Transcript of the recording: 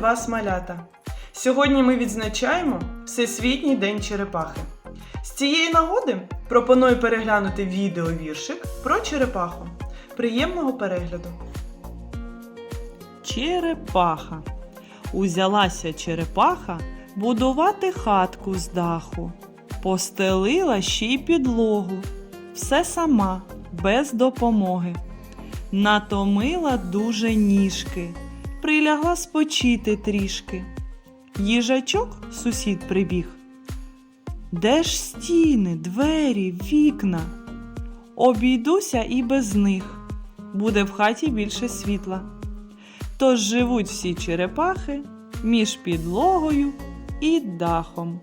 вас, малята! Сьогодні ми відзначаємо Всесвітній день черепахи. З цієї нагоди пропоную переглянути відео-віршик про черепаху. Приємного перегляду! Черепаха. Узялася черепаха будувати хатку з даху. Постелила ще й підлогу. Все сама, без допомоги. Натомила дуже ніжки, прилягла спочити трішки. Їжачок сусід прибіг. Де ж стіни, двері, вікна? Обійдуся і без них. Буде в хаті більше світла. Тож живуть всі черепахи між підлогою і дахом.